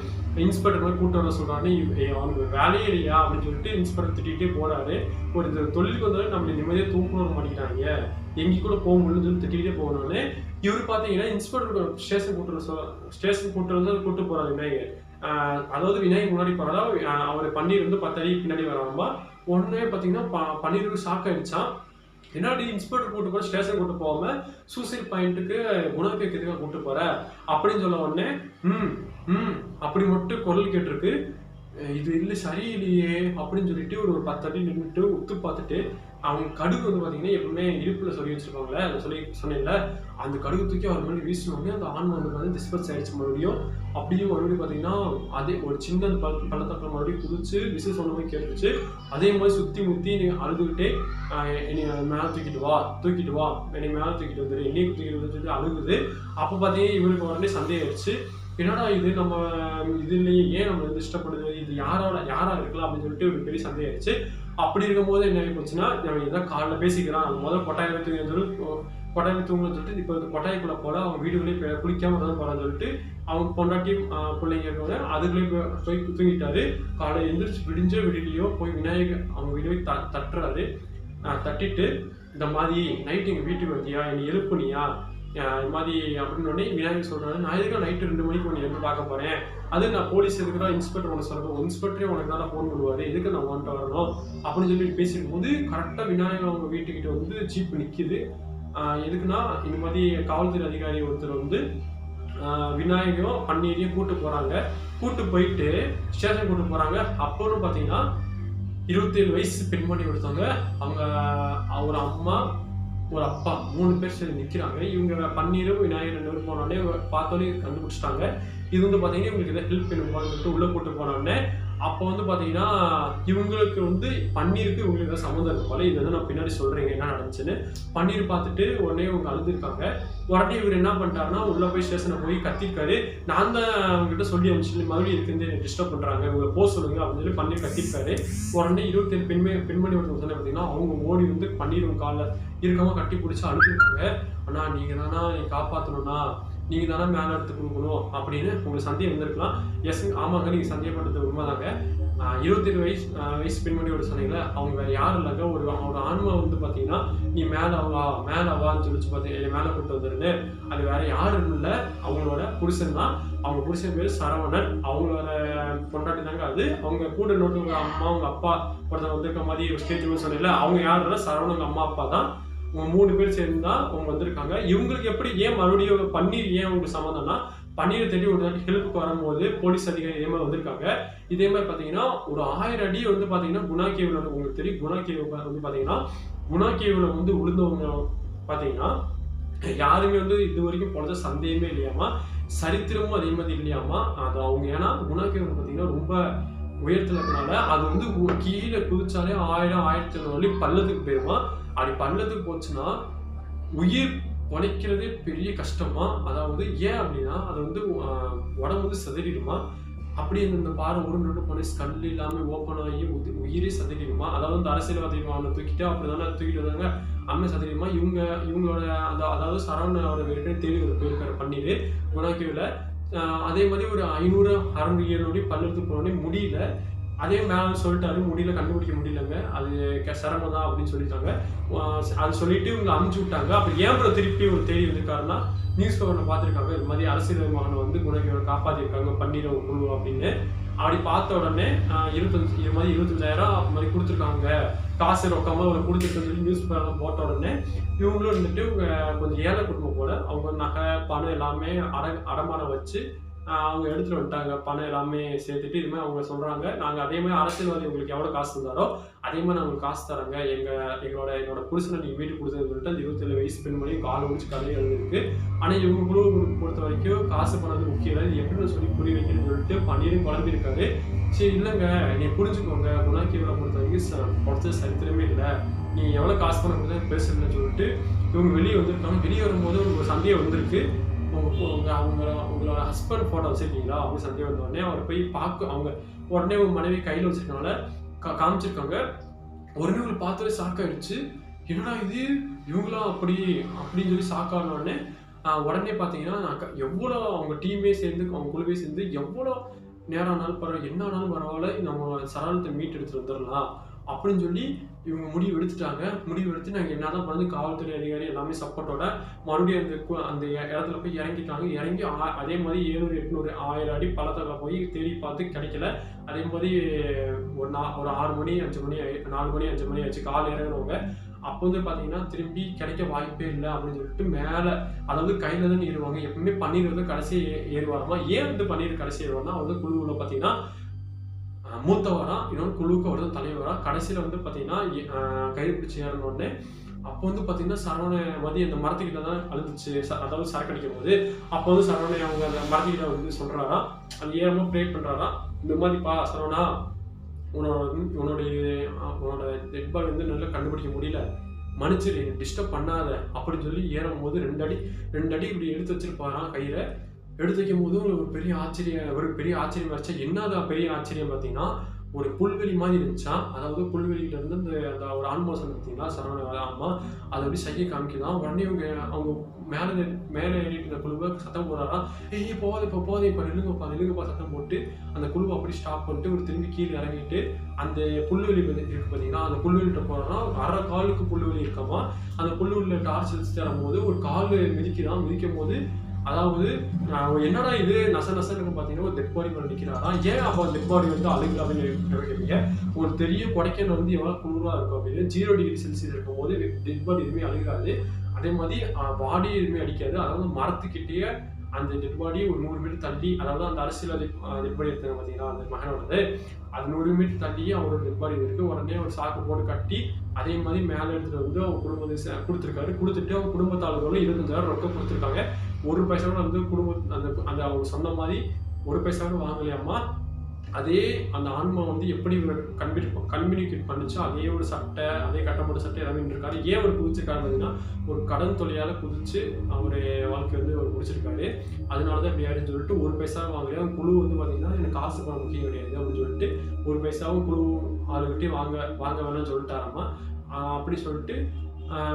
இன்ஸ்பெக்டர் போய் கூட்டு வர சொல்றாரு அவனுக்கு வேலையே இல்லையா அப்படின்னு சொல்லிட்டு இன்ஸ்பெக்டர் திட்டிகிட்டே போகிறாரு ஒரு இந்த தொழிலுக்கு வந்தாலும் நம்மளை நிம்மதியாக தூக்கணும் மாட்டேங்கிறாங்க எங்கே கூட போக முடியும்னு சொல்லி திட்டிகிட்டே போகணும்னு இவர் பார்த்தீங்கன்னா இன்ஸ்பெக்டர் ஸ்டேஷன் கூட்டு வர ஸ்டேஷன் கூட்டு வந்து கூட்டு போகிறாரு விநாயகர். அதாவது விநாயகர் முன்னாடி போகிறதா அவர் பன்னீர் வந்து பத்து அடி பின்னாடி வராமா உடனே பார்த்தீங்கன்னா ப- பன்னீருக்கு ஷாக் ஆகிடுச்சான் என்னடி இன்ஸ்பெக்டர் கூட்டு போற ஸ்டேஷன் கூட்டு போகாம சூசைட் பாயிண்ட்டுக்கு குணம் கேட்கறதுக்காக கூட்டு போற? அப்படின்னு சொல்ல உடனே ம் ம் அப்படி மட்டும் குரல் கேட்டிருக்கு. இது இல்லை சரியில்லையே அப்படின்னு சொல்லிட்டு ஒரு பத்து அடி நின்றுட்டு உத்து பார்த்துட்டு அவங்க கடுகு வந்து பார்த்தீங்கன்னா எப்பவுமே இருப்பில் சொல்லி வச்சிருப்பாங்களே அதை சொல்லி சொன்னேன்ல அந்த கடுகு தூக்கி அவர் மேலே வீசினோடனே அந்த ஆண் வந்து பார்த்தீங்கன்னா டிஸ்பர்ஸ் ஆயிடுச்சு மறுபடியும். அப்படியும் மறுபடியும் பார்த்தீங்கன்னா அதே ஒரு சின்ன அந்த பள்ள பள்ளத்தாக்கில் மறுபடியும் குதிச்சு விசில் சொன்ன மாதிரி கேட்டுச்சு அதே மாதிரி சுற்றி முற்றி நீ அழுதுகிட்டே என்னை மேலே தூக்கிட்டு வா தூக்கிட்டு வா என்னை மேலே தூக்கிட்டு வந்துடு என்னையும் தூக்கிட்டு வந்துட்டு அழுகுது. அப்போ பார்த்தீங்கன்னா இவருக்கு உடனே சந்தேகம் ஆயிடுச்சு என்னடா இது நம்ம இதுலேயே ஏன் நம்ம வந்து இஷ்டப்படுது? இது யாரோட யாரா இருக்கலாம் அப்படின்னு சொல்லிட்டு ஒரு பெரிய சந்தேகம் ஆயிடுச்சு அப்படி இருக்கும்போது என்ன ஆகி போச்சுன்னா நம்ம இதான் காலைல பேசிக்கிறான். முதல் முதல்ல தூக்கி வந்து கொட்டாயில் தூங்கணும்னு சொல்லிட்டு இப்போ வந்து கொட்டாய்க்குள்ள போல அவங்க வீடுகளே குளிக்காமல் குளிக்காம தான் போறான்னு சொல்லிட்டு அவங்க பொண்டாட்டி பிள்ளைங்க இருக்கவங்க அதுக்குள்ளே போய் தூங்கிட்டாரு. காலை எழுந்திரிச்சு விடிஞ்ச விடிலையோ போய் விநாயகர் அவங்க வீடு போய் த தட்டுறாரு. தட்டிட்டு இந்த மாதிரி நைட் எங்கள் வீட்டுக்கு வந்தியா? என்னை எழுப்புனியா? இது மாதிரி அப்படின்னு உடனே விநாயகர் சொல்கிறாரு நான் எதுக்கு நைட்டு ரெண்டு மணிக்கு உன்னை எழுந்து பார்க்க போகிறேன் அது நான் போலீஸ் எதுக்கு தான் இன்ஸ்பெக்டர் உனக்கு சொல்கிறேன் இன்ஸ்பெக்டரே உனக்கு தான் ஃபோன் பண்ணுவார். எதுக்கு நான் உன்ட்ட வரணும்? அப்படின்னு சொல்லி பேசிக்கும் போது கரெக்டாக விநாயகர் அவங்க வீட்டுக்கிட்ட வந்து ஜீப் நிற்கிது எதுக்குன்னா இந்த மாதிரி காவல்துறை அதிகாரி ஒருத்தர் வந்து விநாயகரும் பன்னீரையும் கூட்டு போகிறாங்க கூட்டு போயிட்டு ஸ்டேஷன் கூட்டு போகிறாங்க அப்போன்னு பார்த்தீங்கன்னா இருபத்தேழு வயசு பெண்மணி ஒருத்தவங்க. அவங்க அவர் அம்மா ஒரு அப்பா மூணு பேர் சேர்ந்து நிற்கிறாங்க இவங்க பன்னீரும் விநாயகர் ரெண்டு பேரும் போனோடனே பார்த்தோன்னே கண்டுபிடிச்சிட்டாங்க. இது வந்து பார்த்தீங்கன்னா இவங்களுக்கு எதாவது ஹெல்ப் பண்ணுவாங்கன்னு சொல்லிட்டு உள்ளே போட்டு போனோடனே அப்போ வந்து பார்த்தீங்கன்னா இவங்களுக்கு வந்து பன்னீருக்கு இவங்களுக்கு ஏதாவது சம்மந்தம் இருக்கும் போல. இது வந்து நான் பின்னாடி சொல்கிறேங்க என்ன நடந்துச்சுன்னு. பன்னீர் பார்த்துட்டு உடனே இவங்க அழுதுருக்காங்க. உடனே இவர் என்ன பண்ணிட்டாருன்னா உள்ளே போய் ஸ்டேஷனை போய் கத்திருக்காரு. நான் தான் அவங்ககிட்ட சொல்லி அனுப்பிச்சு மறுபடியும் இருக்கு டிஸ்டர்ப் பண்ணுறாங்க இவங்க போக சொல்லுங்க அப்படின்னு சொல்லி பன்னீர் கத்திருக்காரு. உடனே இருபத்தேழு பெண்மை பெண்மணி ஒருத்தவங்க சொன்ன பார்த்தீங்கன்னா அவங்க ஓடி வந்து பன்னீர் காலில் இருக்கவங்க கட்டி பிடிச்சி அழுதுருக்காங்க. அண்ணா நீங்கள் தானா நீ காப்பாற்றணும்னா நீங்கள் தானே மேலே எடுத்து கொடுக்கணும் அப்படின்னு உங்களுக்கு சந்தேகம் வந்திருக்கலாம். எஸ் ஆமாங்க நீங்கள் சந்தேகப்பட்டது உண்மைதாங்க. இருபத்தேழு வயசு ஆஹ் வயசு பெண்மணியோட சொன்னீங்களே அவங்க வேறு யாரும் இல்லைங்க. ஒரு அவங்களோட ஆன்மா வந்து பார்த்தீங்கன்னா நீ மேலே வா மேலே வான்னு சொல்லிச்சு பார்த்தீங்க மேலே கூட்டு வந்துருன்னு. அது வேற யாரும் இல்லை. அவங்களோட புருஷன் தான். அவங்க புருஷன் பேர் சரவணன். அவங்களோட பொண்டாட்டி தாங்க அது. அவங்க கூட நோட்டு அம்மா அவங்க அப்பா ஒருத்தர் வந்திருக்க மாதிரி ஸ்டேஜ் சொன்னீங்கல்ல அவங்க யாரும் இல்லை. சரவணன் அம்மா அப்பா தான். மூணு பேர் சேர்ந்து தான் அவங்க வந்திருக்காங்க. இவங்களுக்கு எப்படி ஏன் மறுபடியும் பன்னீர் ஏன் உங்களுக்கு சம்மந்தம்னா பன்னீரை தேடி ஒரு தாட்டி ஹெல்ப்புக்கு வரும்போது போலீஸ் அதிகாரி இதே மாதிரி வந்திருக்காங்க. இதே மாதிரி பார்த்தீங்கன்னா ஒரு ஆயிரம் அடி வந்து பார்த்தீங்கன்னா குணா கேவில் உங்களுக்கு தெரியும் குணா கேவ் வந்து பார்த்தீங்கன்னா குணா கேவில் வந்து விழுந்தவங்க பார்த்தீங்கன்னா யாருமே வந்து இது வரைக்கும் பொழுத சந்தேகமே இல்லையாமா? சரித்திரமும் அதே மாதிரி இல்லையாமா? அது அவங்க ஏன்னா குணா கேவ் பார்த்தீங்கன்னா ரொம்ப உயரத்துல இருக்கனால அது வந்து கீழே குதிச்சாலே ஆயிரம் ஆயிரத்தி ஐநூறு வழி பள்ளத்துக்கு போயிருமா? அப்படி பள்ளத்துக்கு போச்சுன்னா உயிர் உழைக்கிறதே பெரிய கஷ்டமா? அதாவது ஏன் அப்படின்னா அது வந்து உடம்பு வந்து சிதறிடுமா? அப்படி இந்த பாறை உருண்டு பண்ணி ஸ்கல் இல்லாமல் ஓப்பன் ஆகி உயிரே சதறிடுமா? அதாவது இந்த அரசியல்வாதி அவனை தூக்கிட்டு அப்படிதானே தூக்கிட்டு வந்தாங்க. அம்மை சதறிடுமா? இவங்க இவங்களோட அந்த அதாவது சரவணோட ஏற்கனவே தேடி ஒரு போயிருக்காரு பண்ணிடு குணாக்கியில் அதே மாதிரி ஒரு ஐநூறு அறுநூறு ஏழு பல்லெடுத்து போனோடனே முடியல. அதே மேலே சொல்லிட்டாரு முடியல கண்டுபிடிக்க முடியலங்க. அது க- சிரமம் தான் அப்படின்னு சொல்லிட்டாங்க. அது சொல்லிட்டு இவங்க அமுச்சு விட்டாங்க. அப்புறம் ஏன் bro திருப்பி ஒரு தேடி வந்திருக்காருன்னா நியூஸ் பேப்பரில் பார்த்துருக்காங்க. இது மாதிரி அரசியல் மகனை வந்து குணகியோட காப்பாற்றிருக்காங்க பன்னீர் குழு அப்படின்னு. அப்படி பார்த்த உடனே இருபத்தஞ்சி இருபத்தஞ்சு இது மாதிரி இருபத்தஞ்சாயிரம் அது மாதிரி கொடுத்துருக்காங்க. காசு ரொக்கமாக அவங்க கொடுத்துருக்கன்னு சொல்லி நியூஸ் பேப்பரில் போட்ட உடனே இவங்களும் இருந்துட்டு இவங்க கொஞ்சம் ஏழை குடும்பம் போல அவங்க நகை பணம் எல்லாமே அட அடமானம் வச்சு அவங்க எடுத்துட்டு வந்துட்டாங்க. பணம் எல்லாமே சேர்த்துட்டு இதுமாதிரி அவங்க சொல்றாங்க. நாங்க அதே மாதிரி அரசியல்வாதி உங்களுக்கு எவ்வளவு காசு தந்தாரோ அதே மாதிரி நாங்கள் காசு தராங்க எங்க எங்களோட என்னோட புருஷனை நீங்க வீட்டுக்கு கொடுத்தது சொல்லிட்டு அந்த இருபத்தேழு வயசு பெண் மணி கால் முடிச்சு கதையை எழுதிருக்கு ஆனா இவங்க குழு பொறுத்த வரைக்கும் காசு பண்ணது முக்கியம் இல்லை. இது எப்படின்னு சொல்லி புரிய வைக்கணும்னு சொல்லிட்டு பன்னீரும் குழம்பிருக்காரு சரி இல்லைங்க. நீ புரிஞ்சுக்கோங்க. குணாக்கியவரை பொறுத்த வரைக்கும் ச- பொறுத்த சரித்திரமே இல்லை. நீ எவ்வளோ காசு பண்ண கொடுத்தா பேசுறதுன்னு சொல்லிட்டு இவங்க வெளியே வந்திருக்காங்க. வெளியே வரும்போது ஒரு சந்தேகம் வந்திருக்கு. உங்கள் உங்க அவங்க உங்களோட ஹஸ்பண்ட் ஃபோட்டோ வச்சுருக்கீங்களா? அப்படின்னு சந்தேகம் வந்த உடனே அவர் போய் பார்க்க அவங்க உடனே உங்கள் மனைவி கையில் வச்சுருக்கனால கா- காமிச்சிருக்காங்க. உடனே உங்களுக்கு பார்த்தவே ஷாக் என்னடா இது? இவங்களாம் அப்படி அப்படின்னு சொல்லி ஷாக் உடனே உடனே பார்த்தீங்கன்னா நான் எவ்வளோ அவங்க டீமே சேர்ந்து அவங்க குழுவே சேர்ந்து எவ்வளோ நேரம் ஆனாலும் பரவாயில்ல என்ன ஆனாலும் பரவாயில்ல நம்ம சரணத்தை மீட் எடுத்துகிட்டு வந்துடலாம் அப்படின்னு சொல்லி இவங்க முடிவு எடுத்துட்டாங்க முடிவு எடுத்து நாங்கள் என்னதான் பண்ணது காவல்துறை அதிகாரி எல்லாமே சப்போர்ட்டோட மறுபடியும் அந்த கு- அந்த இடத்துல போய் இறங்கிட்டாங்க. இறங்கி ஆ- அதே மாதிரி ஏழுநூறு எட்நூறு ஆயிரம் அடி பழத்தில் போய் தேடி பார்த்து கிடைக்கல. அதே மாதிரி ஒரு நா ஒரு ஆறு மணி அஞ்சு மணி நாலு மணி அஞ்சு மணி ஆச்சு. கால் இறங்குறவங்க அப்போ வந்து பார்த்தீங்கன்னா திரும்பி கிடைக்க வாய்ப்பே இல்லை அப்படின்னு சொல்லிட்டு மேலே அதாவது கையில் தான் ஏறுவாங்க. எப்பவுமே பன்னீர் வந்து கடைசி ஏறுவாருமா? ஏன் வந்து பன்னீர் கடைசி ஏறுவார்னா வந்து குழுவில் பார்த்தீங்கன்னா மூத்தவரா இன்னொன்று குழுவுக்கு அவர் தான் தலைவரா கடைசியில் வந்து பார்த்தீங்கன்னா கயிறு பிடிச்சி ஏறின அப்போ வந்து பார்த்தீங்கன்னா சரவண மதி அந்த மரத்துக்கிட்ட தான் அழுதுச்சு. ச- அதாவது சரக்கு அடிக்கும் போது அப்போ வந்து சரவணை அவங்க அந்த மரத்துக்கிட்ட வந்து சொல்றாரா அந்த ஏறமும் ப்ரே பண்றாரா இந்த மாதிரிப்பா சரவணா உன்னோட உன்னுடைய உன்னோட டெட் பாடி வந்து நல்லா கண்டுபிடிக்க முடியல. மன்னிச்சிரு டிஸ்டர்ப் பண்ணாத அப்படின்னு சொல்லி ஏறும் போது ரெண்டு அடி ரெண்டு அடி இப்படி எடுத்து வச்சிருப்பாராம் கயிறை. எடுத்து வைக்கும் போது ஒரு பெரிய ஆச்சரியம் ஒரு பெரிய ஆச்சரியம் ஆச்சு என்னதான் பெரிய ஆச்சரியம் பார்த்தீங்கன்னா ஒரு புல்வெளி மாதிரி இருந்துச்சா? அதாவது புல்வெளியில இருந்து இந்த அந்த ஒரு ஆன்மா பார்த்தீங்கன்னா பார்த்தீங்களா? சரவண அம்மா அதை அப்படி செய்ய காமிக்கலாம் உடனே இவங்க அவங்க மேலே மேலே ஏறிட்டு குழுவை சத்தம் போடுறாரா? ஏய் போகாது இப்போ போகாத இப்போ நில்லுங்கப்பா நில்லுங்கப்பா சத்தம் போட்டு அந்த குழுவை அப்படி ஸ்டாப் பண்ணிட்டு ஒரு திரும்பி கீழே இறங்கிட்டு அந்த புல்வெளி இருக்கு பார்த்தீங்கன்னா அந்த புல்வெளிட்ட போறோம்னா அரை காலுக்கு புல்வெளி இருக்கமா அந்த புல்வெளியில் டார்ச் அடிச்சு தரும்போது ஒரு கால் மிதிக்கிறான் மிதிக்கும் போது அதாவது என்னடா இது நச நசன்னு பார்த்தீங்கன்னா ஒரு டெட் பாடி மேலே நிற்கிறாரா ஏன் அப்போ டெட் பாடி வந்து அழுகு அப்படின்னு ஒரு பெரிய கொடைக்கானல் வந்து எவ்வளோ குளிராக இருக்கும் அப்படின்னு ஜீரோ டிகிரி செல்சியஸ் இருக்கும் போது டெட் பாடி எதுவுமே அழுகாது. அதே மாதிரி பாடி எதுவுமே அடிக்காது. அதாவது மரத்துக்கிட்டேயே அந்த டெட் பாடி ஒரு நூறு மீட்டர் தள்ளி அதாவது அந்த அரசியல் டெட் பாடி எடுத்தாங்க பார்த்தீங்கன்னா அந்த மகனோடது அது நூறு மீட்டர் தள்ளி அவரோட டெட் பாடி இருக்கு. உடனே ஒரு சாக்கு போட்டு கட்டி அதே மாதிரி மேலே எடுத்துகிட்டு வந்து அவங்க குடும்பத்தை கொடுத்துருக்காரு. கொடுத்துட்டு அவங்க குடும்பத்தாளர்களும் இருபத்தஞ்சாயிரம் ரொக்கம் கொடுத்துருக்காங்க. ஒரு பைசாவும் வந்து குடும்ப அந்த அந்த அவங்க சொன்ன மாதிரி ஒரு பைசாவும் வாங்கலையாம்மா வாங்கலையாமா அதே அந்த ஆன்மா வந்து எப்படி கன்விட் கம்யூனிகேட் பண்ணுச்சோ அதே ஒரு சட்டை அதே கட்டப்பட்ட சட்டை எல்லாமே இருக்காரு. ஏன் அவர் குதிச்சிருக்காரு பார்த்தீங்கன்னா ஒரு கடன் தொழிலால குதிச்சு அவர் வாழ்க்கை வந்து அவர் முடிச்சிருக்காரு. அதனால தான் இப்படி ஆயிடுன்னு சொல்லிட்டு ஒரு பைசா வாங்கலையா. குழு வந்து பார்த்தீங்கன்னா எனக்கு காசு பணம் முக்கியம் கிடையாது அப்படின்னு சொல்லிட்டு ஒரு பைசாவும் குழு ஆளுகிட்டே வாங்க வாங்க வேணாம்னு சொல்லிட்டாராமா அப்படி சொல்லிட்டு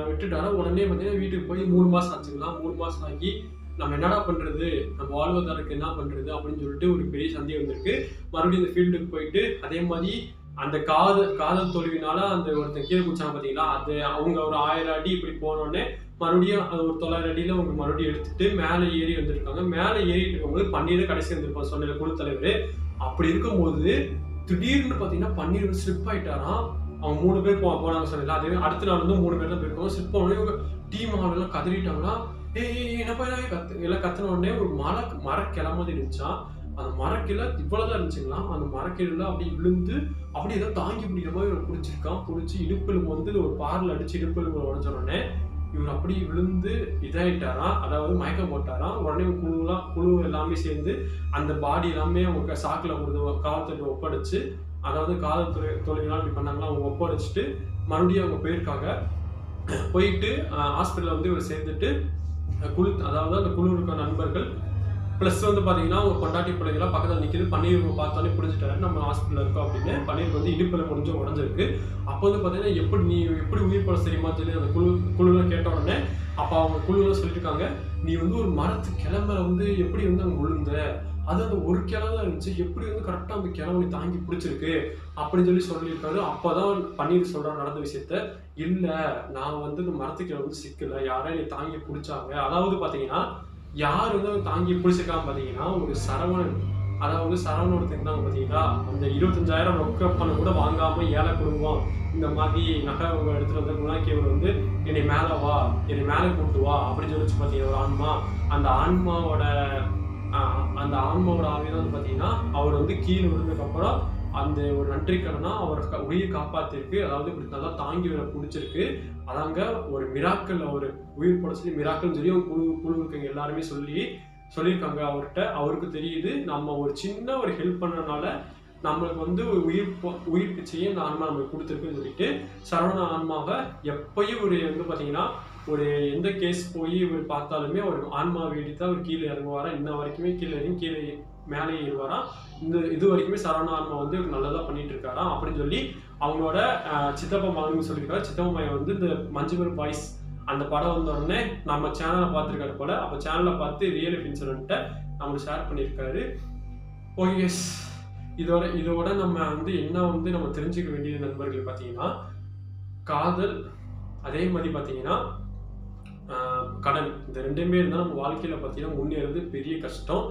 விட்டுட்டாரா. உடனே பார்த்தீங்கன்னா வீட்டுக்கு போய் மூணு மாதம் ஆச்சுங்களா? மூணு மாதம் ஆகி நம்ம என்னடா பண்றது? நம்ம வாழ்வதற்கு என்ன பண்றது அப்படின்னு சொல்லிட்டு ஒரு பெரிய சந்தேகம் வந்திருக்கு. மறுபடியும் இந்த ஃபீல்டுக்கு போயிட்டு அதே மாதிரி அந்த காதல் காதல் தோல்வினால அந்த ஒருத்தன் கீழே குடிச்சாங்க பார்த்தீங்களா அது அவங்க ஒரு ஆயிரம் அடி இப்படி போனோடனே மறுபடியும் அது ஒரு தொள்ளாயிரம் அடியில் அவங்க மறுபடியும் எடுத்துட்டு மேலே ஏறி வந்திருக்காங்க. மேலே ஏறிட்டு இருக்கவங்களுக்கு பன்னீர் கடைசி வந்திருப்பான் சொன்ன குழு தலைவர். அப்படி இருக்கும்போது திடீர்னு பார்த்தீங்கன்னா பன்னீர் ஸ்லிப் ஆயிட்டாராம். அவங்க மூணு பேர் போ போனாங்க சொன்னல அதே அடுத்த நாள் வந்து மூணு பேர் தான் போயிருக்கோம் ஸ்லிப் பண்ணோடனே இவங்க டீம் ஆளுலாம் கதறிட்டாங்கன்னா என்னப்பா என்ன கத்து எல்லாம் கத்துன உடனே ஒரு மர மரக்கிளை மாதிரி இருந்துச்சான் அந்த மரக்கிளை இவ்வளவுதான் இருந்துச்சுங்களா? அந்த மரக்கிளையில அப்படியே விழுந்து அப்படியே ஏதோ தாங்கி பிடிக்கிற மாதிரி இவரை பிடிச்சிருக்கான் பிடிச்சி இடுப்பெலும்பு வந்து ஒரு பார்ல அடிச்சு இடுப்பெலும்பு உடஞ்ச உடனே இவர் அப்படி விழுந்து இதாயிட்டாராம். அதாவது மயக்கம் போட்டாராம். உடனே குழுலாம் குழு எல்லாமே சேர்ந்து அந்த பாடி எல்லாமே அவங்க சாக்கில் கொடுத்து காலத்துக்கு ஒப்படைச்சு அதாவது காதல் தொழிலாம் இப்படி பண்ணாங்களா அவங்க ஒப்படைச்சிட்டு மறுபடியும் அவங்க போயிருக்காங்க. போயிட்டு ஹாஸ்பிட்டலில் வந்து இவர் சேர்ந்துட்டு குழு அதாவது அந்த குழு இருக்க நண்பர்கள் ப்ளஸ் வந்து பார்த்தீங்கன்னா ஒரு பொண்டாட்டி பிள்ளைங்களாம் பக்கத்தில் நிற்கிது பன்னீர் பார்த்தாலே பார்த்தோன்னே புரிஞ்சுட்டாரு. நம்ம ஹாஸ்பிட்டலில் இருக்கோம் அப்படின்னு. பன்னீர் வந்து இடுப்பில் முடிஞ்சு உடஞ்சிருக்கு. அப்போ வந்து பார்த்தீங்கன்னா எப்படி நீ எப்படி உயிர் பட செய்யுமா சொல்லி அந்த குழு குழுவில் கேட்ட உடனே அப்போ அவங்க குழுவில் சொல்லியிருக்காங்க நீ வந்து ஒரு மரத்து கிளம்புற வந்து எப்படி வந்து அங்கே விழுந்த அது அந்த ஒரு கிளை தான் இருந்துச்சு. எப்படி வந்து கரெக்டாக அந்த கிளை தாங்கி பிடிச்சிருக்கு அப்படின்னு சொல்லி சொல்லியிருக்காரு. அப்போ தான் பன்னீர் சொல்கிற நடந்த விஷயத்த. இல்லை நான் வந்து இந்த மரத்துக்கிழ வந்து சிக்கல. யாரும் நீ தாங்கி பிடிச்சாங்க. அதாவது பார்த்தீங்கன்னா யார் வந்து தாங்கி பிடிச்சிருக்காங்க பார்த்தீங்கன்னா ஒரு சரவணன். அதாவது சரவணன் ஒருத்தர் பார்த்தீங்களா அந்த இருபத்தஞ்சாயிரம் ரொக்க பணம் கூட வாங்காம ஏழை குடும்பம். இந்த மாதிரி நகை எடுத்துகிட்டு எடுத்துட்டு வந்து குணாக்கியவர் வந்து என்னை மேலே வா. என்னை மேலே கூட்டு வா. அப்படின்னு சொல்லிச்சு பார்த்தீங்கன்னா ஒரு ஆன்மா. அந்த ஆன்மாவோட அந்த ஆன்மாவோட ஆவிதான் வந்து பார்த்தீங்கன்னா அவர் வந்து கீழே விழுந்ததுக்கப்புறம் அந்த ஒரு நன்றி கடனா அவர் க- உயிர் காப்பாத்திருக்கு. அதாவது இப்படி நல்லா தாங்கி வர பிடிச்சிருக்கு. அதாங்க ஒரு மிராக்கள் அவர் உயிர் போட சொல்லி மிராக்கள்னு சொல்லி அவங்க குழு குழு இருக்கவங்க எல்லாருமே சொல்லி சொல்லியிருக்காங்க அவர்கிட்ட. அவருக்கு தெரியுது நம்ம ஒரு சின்ன ஒரு ஹெல்ப் பண்ணனால நம்மளுக்கு வந்து ஒரு உயிர் போ- உயிர் பிச்சையும் இந்த ஆன்மா நம்மளுக்கு கொடுத்துருக்குன்னு சொல்லிட்டு சரவண ஆன்மாவை எப்பயும் ஒரு வந்து பார்த்தீங்கன்னா ஒரு எந்த கேஸ் போய் இவர் பார்த்தாலுமே ஒரு ஆன்மா வேடி தான் அவர் கீழே இறங்குவாரா? இன்ன வரைக்குமே கீழே இறங்கி கீழே மேலே ஏறுவாரா? இந்த இது வரைக்குமே சரவண ஆன்மா வந்து இவர் நல்லதாக பண்ணிட்டு இருக்காரா அப்படின்னு சொல்லி அவங்களோட சித்தப்பா மகன் சொல்லியிருக்காரு சித்தப்பா மகன் வந்து இந்த மஞ்சுமல் பாய்ஸ் அந்த படம் வந்த உடனே நம்ம சேனலை பார்த்துருக்காரு போல அப்போ சேனலை பார்த்து ரியல் இன்சிடென்ட்டை நம்மளுக்கு ஷேர் பண்ணியிருக்காரு. ஓகே இதோட இதோட நம்ம வந்து என்ன வந்து நம்ம தெரிஞ்சுக்க வேண்டிய நண்பர்கள் பார்த்தீங்கன்னா காதல். அதே மாதிரி பார்த்தீங்கன்னா கடன். இந்த ரெண்டுமே இருந்தால் நம்ம வாழ்க்கையில் பார்த்தீங்கன்னா முன்னேறது பெரிய கஷ்டம்.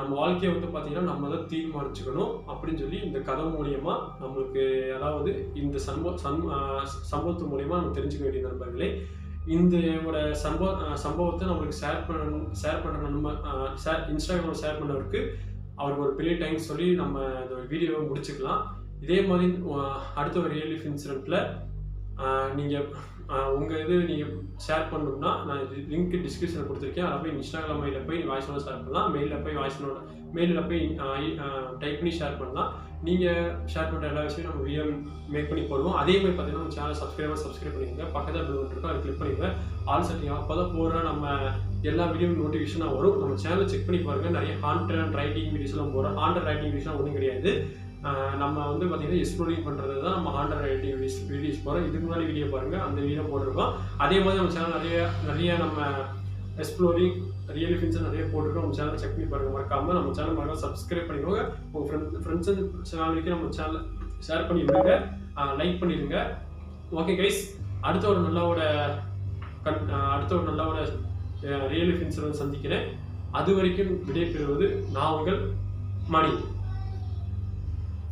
நம்ம வாழ்க்கையை வந்து பார்த்தீங்கன்னா நம்ம தான் தீர்மானிச்சுக்கணும் அப்படின்னு சொல்லி இந்த கதை மூலயமா நம்மளுக்கு அதாவது இந்த சம்பவ சம் சம்பவத்து மூலயமா நம்ம தெரிஞ்சுக்க வேண்டிய நண்பர்களே. இந்த ஒரு சம்பவ சம்பவத்தை நம்மளுக்கு ஷேர் பண்ண ஷேர் பண்ணுற நம்ம ஷேர் இன்ஸ்டாகிராமில் ஷேர் பண்ணவருக்கு அவருக்கு ஒரு பெரிய டைம் சொல்லி நம்ம இந்த வீடியோவை முடிச்சுக்கலாம். இதே மாதிரி அடுத்த ஒரு ரியல் லைஃப் இன்சிடெண்ட்டில் நீங்கள் உங்கள் இது நீங்கள் ஷேர் பண்ணணும்னா நான் லிங்க் டிஸ்கிரிப்ஷனில் கொடுத்துருக்கேன். அதை போய் இன்ஸ்டாகிராம் மெயிலில் போய் வாய்ஸ் நோட் ஷேர் பண்ணலாம். மெயிலில் போய் வாய்ஸ் நோட் மெயிலில் போய் டைப் பண்ணி ஷேர் பண்ணலாம். நீங்கள் ஷேர் பண்ணுற எல்லா விஷயமும் நம்ம வீடியோ மேக் பண்ணி போடுவோம். அதே மாதிரி பார்த்தீங்கன்னா நம்ம சேனல் சப்ஸ்கிரைபர் சப்ஸ்கிரைப் பண்ணிக்கோங்க. பக்கத்தில் பில் இருக்கும் அதை கிளிக் பண்ணிக்கோங்க. ஆல் செட்டிங் அப்போ தான் போடுற நம்ம எல்லா வீடியோ நோட்டிஃபிகேஷனாக வரும். நம்ம சேனலை செக் பண்ணி பாருங்கள் நிறைய ஹாண்டட் ரைட்டிங் வீடியோஸ்லாம் போகிறோம் ஹாண்டட் ரைட்டிங் வீடியோஸ்லாம் ஒன்றும் கிடையாது. நம்ம வந்து பார்த்தீங்கன்னா எக்ஸ்ப்ளோரிங் பண்ணுறது தான் நம்ம ஹாண்டர் ஐடி வீடியோஸ் வீடியோஸ் போகிறோம் இதுக்கு முன்னாடி வீடியோ பாருங்கள் அந்த வீடியோ போட்டிருக்கோம். அதே மாதிரி நம்ம சேனல் நிறைய நிறைய நம்ம எக்ஸ்ப்ளோரிங் ரியல் ஃபின்ஸ் நிறைய போட்டிருக்கோம். நம்ம சேனலை செக் பண்ணி பாருங்கள் மறக்காமல் நம்ம சேனல் மறக்காம சப்ஸ்கிரைப் பண்ணிக்கோங்க. உங்கள் ஃப்ரெண்ட் ஃப்ரெண்ட்ஸ் சேனலுக்கு நம்ம சேனல் ஷேர் பண்ணிவிடுங்க லைக் பண்ணிடுங்க. ஓகே கைஸ் அடுத்த ஒரு நல்லவோட கண் அடுத்த ஒரு நல்லவோட ரியல் ஃபின்ஸ் சந்திக்கிறேன். அது வரைக்கும் விடைபெறுவது நான் உங்கள் மணி.